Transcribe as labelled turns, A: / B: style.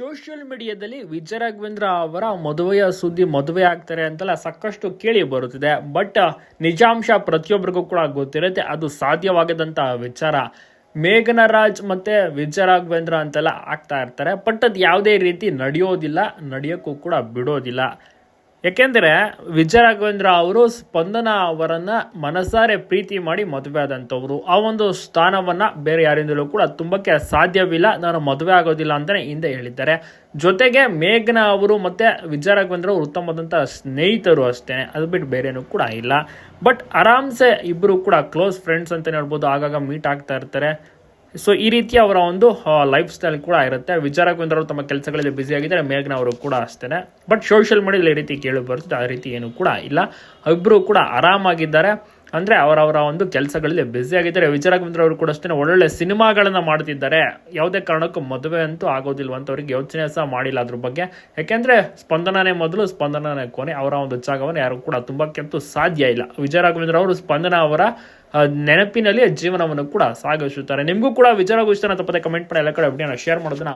A: Social ಮೀಡಿಯಾದಲ್ಲಿ ವಿಜಯ ರಾಘವೇಂದ್ರ ಅವರ ಮದುವೆಯ ಸುದ್ದಿ ಮದುವೆ ಆಗ್ತಾರೆ ಅಂತೆಲ್ಲ ಸಾಕಷ್ಟು ಕೇಳಿ ಬರುತ್ತಿದೆ. ಬಟ್, ನಿಜಾಂಶ ಪ್ರತಿಯೊಬ್ಬರಿಗೂ ಕೂಡ ಗೊತ್ತಿರುತ್ತೆ, ಅದು ಸಾಧ್ಯವಾಗದಂತ ವಿಚಾರ. ಮೇಘನರಾಜ್ ಮತ್ತೆ ವಿಜಯ ರಾಘವೇಂದ್ರ ಅಂತೆಲ್ಲ ಆಗ್ತಾ ಇರ್ತಾರೆ. ಬಟ್, ಅದು ಯಾವುದೇ ರೀತಿ ನಡೆಯೋದಿಲ್ಲ, ನಡೆಯೋಕ್ಕೂ ಕೂಡ ಬಿಡೋದಿಲ್ಲ. ಯಾಕೆಂದರೆ ವಿಜಯ ರಾಘವೇಂದ್ರ ಅವರು ಸ್ಪಂದನ ಅವರನ್ನ ಮನಸಾರೆ ಪ್ರೀತಿ ಮಾಡಿ ಮದುವೆ ಆದಂಥವ್ರು. ಆ ಒಂದು ಸ್ಥಾನವನ್ನ ಬೇರೆ ಯಾರಿಂದಲೂ ಕೂಡ ತುಂಬಕ್ಕೆ ಸಾಧ್ಯವಿಲ್ಲ. ನಾನು ಮದುವೆ ಆಗೋದಿಲ್ಲ ಅಂತಾನೆ ಹಿಂದೆ ಹೇಳಿದ್ದಾರೆ. ಜೊತೆಗೆ ಮೇಘನ ಅವರು ಮತ್ತೆ ವಿಜಯ ರಾಘವೇಂದ್ರ ಅವರು ಉತ್ತಮವಾದಂಥ ಸ್ನೇಹಿತರು ಅಷ್ಟೇ. ಅದು ಬಿಟ್ಟು ಬೇರೆನೂ ಕೂಡ ಇಲ್ಲ. ಬಟ್ ಆರಾಮ್ಸೆ ಇಬ್ಬರು ಕೂಡ ಕ್ಲೋಸ್ ಫ್ರೆಂಡ್ಸ್ ಅಂತಲೇ ಹೇಳ್ಬೋದು. ಆಗಾಗ ಮೀಟ್ ಆಗ್ತಾ ಇರ್ತಾರೆ. ಸೊ ಈ ರೀತಿ ಅವರ ಒಂದು ಲೈಫ್ ಸ್ಟೈಲ್ ಕೂಡ ಇರುತ್ತೆ. ಕುಂದ್ರವರು ಅವರು ತಮ್ಮ ಕೆಲಸಗಳಲ್ಲಿ ಬ್ಯುಸಿ ಆಗಿದ್ದಾರೆ, ಮೇಘನ ಅವರು ಕೂಡ ಅಷ್ಟೇ ಬಟ್ ಸೋಷಿಯಲ್ ಮೀಡಿಯಾದಲ್ಲಿ ಈ ರೀತಿ ಕೇಳಿ ಬರುತ್ತೆ ಆ ರೀತಿ ಏನು ಕೂಡ ಇಲ್ಲ. ಇಬ್ಬರು ಕೂಡ ಆರಾಮಾಗಿದ್ದಾರೆ. ಅಂದರೆ ಅವರವರ ಒಂದು ಕೆಲಸಗಳಲ್ಲಿ ಬ್ಯುಸಿ ಆಗಿದ್ದಾರೆ. ಕುಂದ್ರವರು ಅವರು ಕೂಡ ಅಷ್ಟೇ ಒಳ್ಳೊಳ್ಳೆ ಸಿನಿಮಾಗಳನ್ನು ಮಾಡ್ತಿದ್ದಾರೆ. ಯಾವುದೇ ಕಾರಣಕ್ಕೂ ಮದುವೆ ಅಂತೂ ಆಗೋದಿಲ್ಲ ಅಂತ ಅವ್ರಿಗೆ ಯೋಚನೆ ಸಹ ಮಾಡಿಲ್ಲ ಅದ್ರ ಬಗ್ಗೆ. ಯಾಕೆಂದರೆ ಸ್ಪಂದನನೇ ಮೊದಲು, ಸ್ಪಂದನನೇ ಕೊನೆ. ಅವರ ಒಂದು ಜಾಗವನ್ನು ಯಾರು ಕೂಡ ತುಂಬಕ್ಕೆಂತೂ ಸಾಧ್ಯ ಇಲ್ಲ. ವಿಜಯ ರಾಘವೇಂದ್ರ ಅವರು ಸ್ಪಂದನ ಅವರ ನೆನಪಿನಲ್ಲಿ ಜೀವನವನ್ನು ಕೂಡ ಸಾಗಿಸುತ್ತಾರೆ. ನಿಮಗೂ ಕೂಡ ವಿಚಾರ ಇಷ್ಟ ತಪ್ಪದೆ ಕಮೆಂಟ್ ಮಾಡಿ ಎಲ್ಲ ಕಡೆ ಶೇರ್ ಮಾಡೋದನ್ನ